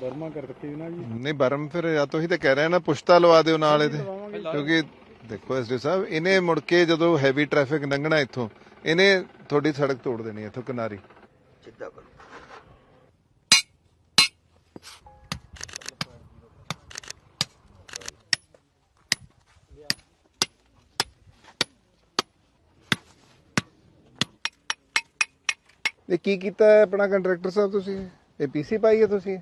Burma ਕਰ ਰੱਖੀ ਨਾ ਜੀ। ਨਹੀਂ ਬਰਮ ਫਿਰ ਜਾਂ ਤੋਂ ਹੀ ਤਾਂ ਕਹਿ ਰਹੇ ਨਾ ਪੁਸ਼ਤਾ ਲਵਾ ਦਿਓ ਨਾਲ ਇਹਦੇ। ਕਿਉਂਕਿ ਦੇਖੋ ਐਸਡੀ ਸਾਹਿਬ ਇਹਨੇ ਮੁੜ ਕੇ ਜਦੋਂ ਹੈਵੀ ਟ੍ਰੈਫਿਕ ਲੰਘਣਾ ਇੱਥੋਂ ਇਹਨੇ ਤੁਹਾਡੀ ਸੜਕ ਤੋੜ ਦੇਣੀ ਇੱਥੋਂ ਕਿਨਾਰੀ। ਇਹ ਕੀ ਕੀਤਾ ਆਪਣਾ ਕੰਟਰੈਕਟਰ ਸਾਹਿਬ ਤੁਸੀਂ? ਇਹ ਪੀਸੀ ਪਾਈ ਹੈ ਤੁਸੀਂ?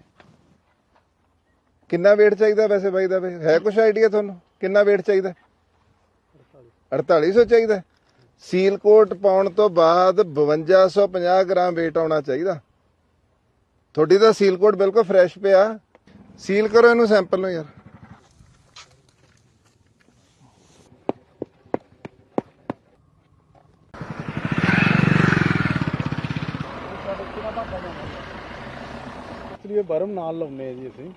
ਕਿੰਨਾ weight ਚਾਹੀਦਾ ਵੈਸੇ ਬਾਈ ਦਾ? ਹੈ ਕੁਛ ਆਈਡੀਆ ਤੁਹਾਨੂੰ? ਕਿੰਨਾ weight ਚਾਹੀਦਾ? 4800 ਚਾਹੀਦਾ। ਸੀਲ ਕੋਟ ਪਾਉਣ ਤੋਂ ਬਾਅਦ 5250 ਗ੍ਰਾਮ weight ਆਉਣਾ ਚਾਹੀਦਾ। ਤੁਹਾਡੀ ਤਾਂ ਸੀਲ ਕੋਟ ਬਿਲਕੁਲ ਫਰੈਸ਼ ਪਿਆ। ਸੀਲ ਕਰੋ ਇਹਨੂੰ ਸੈਂਪਲ ਨੂੰ ਯਾਰ। ਇਸ ਬਰਮ ਨਾਲ ਲਾਉਨੇ ਆ ਜੀ ਅਸੀਂ।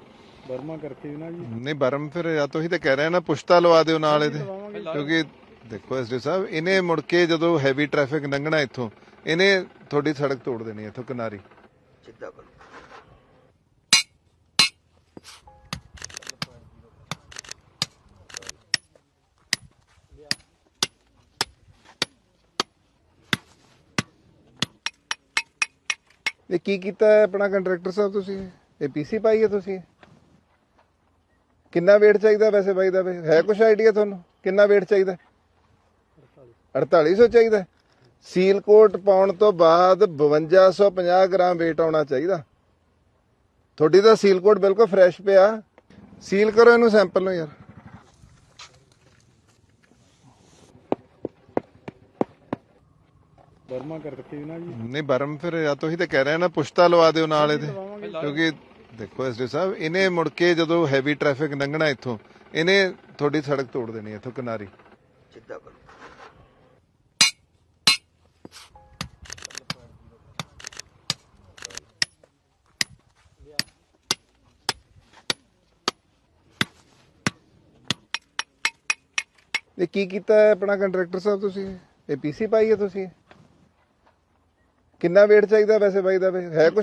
ਬਰਮਾ ਕਰ ਰੱਖੀ ਨਾ ਜੀ। ਨਹੀਂ ਬਰਮ ਫਿਰ ਜਾਂ ਤੋਂ ਹੀ ਤਾਂ ਕਹਿ ਰਹੇ ਨਾ ਪੁਸ਼ਤਾ ਲਵਾ ਦਿਓ ਨਾਲ ਇਹਦੇ। ਕਿਉਂਕਿ ਦੇਖੋ ਐਸਡੀ ਸਾਹਿਬ ਇਹਨੇ ਮੁੜ ਕੇ ਜਦੋਂ ਹੈਵੀ ਟ੍ਰੈਫਿਕ ਲੰਘਣਾ ਇੱਥੋਂ ਇਹਨੇ ਤੁਹਾਡੀ ਸੜਕ ਤੋੜ ਦੇਣੀ ਇੱਥੋਂ ਕਿਨਾਰੀ। ਇਹ ਕੀ ਕੀਤਾ ਹੈ ਆਪਣਾ ਕੰਟਰੈਕਟਰ ਸਾਹਿਬ ਤੁਸੀਂ? ਇਹ ਪੀਸੀ ਪਾਈ ਹੈ ਤੁਸੀਂ? ਕਿੰਨਾ weight ਚਾਹੀਦਾ ਵੈਸੇ ਬਾਈ ਦਾ? ਹੈ ਕੁਛ ਆਈਡੀਆ ਤੁਹਾਨੂੰ? ਕਿੰਨਾ weight ਚਾਹੀਦਾ? 4800 ਚਾਹੀਦਾ। ਸੀਲ ਕੋਟ ਪਾਉਣ ਤੋਂ ਬਾਅਦ 5250 ਗ੍ਰਾਮ weight ਆਉਣਾ ਚਾਹੀਦਾ। ਤੁਹਾਡੀ ਤਾਂ ਸੀਲ ਕੋਟ ਬਿਲਕੁਲ ਫਰੈਸ਼ ਪਿਆ। ਸੀਲ ਕਰੋ ਇਹਨੂੰ ਸੈਂਪਲ ਨੂੰ ਯਾਰ। ਬਰਮਾ ਕਰ ਰੱਖੀ ਨਾ ਜੀ। ਨਹੀਂ ਬਰਮ ਫਿਰ ਜਾਂ ਤੋਂ ਹੀ ਤਾਂ ਕਹਿ ਰਹੇ ਨਾ ਪੁਸ਼ਤਾ ਲਵਾ ਦਿਓ ਨਾਲ ਇਹਦੇ। ਕਿਉਂਕਿ ਦੇਖੋ ਐਸਡੀ ਸਾਹਿਬ ਇਹਨੇ ਮੁੜ ਕੇ ਜਦੋਂ ਹੈਵੀ ਟ੍ਰੈਫਿਕ ਲੰਘਣਾ ਇੱਥੋਂ ਇਹਨੇ ਤੁਹਾਡੀ ਸੜਕ ਤੋੜ ਦੇਣੀ ਇੱਥੋਂ ਕਿਨਾਰੀ। ਇਹ ਕੀ ਕੀਤਾ ਹੈ ਆਪਣਾ ਕੰਟਰੈਕਟਰ ਸਾਹਿਬ ਤੁਸੀਂ? ਇਹ ਪੀਸੀ ਪਾਈ ਹੈ ਤੁਸੀਂ? ਕਿੰਨਾ weight ਚਾਹੀਦਾ ਵੈਸੇ ਬਾਈ ਦਾ? ਵੀ? ਹੈ ਕੁਛ?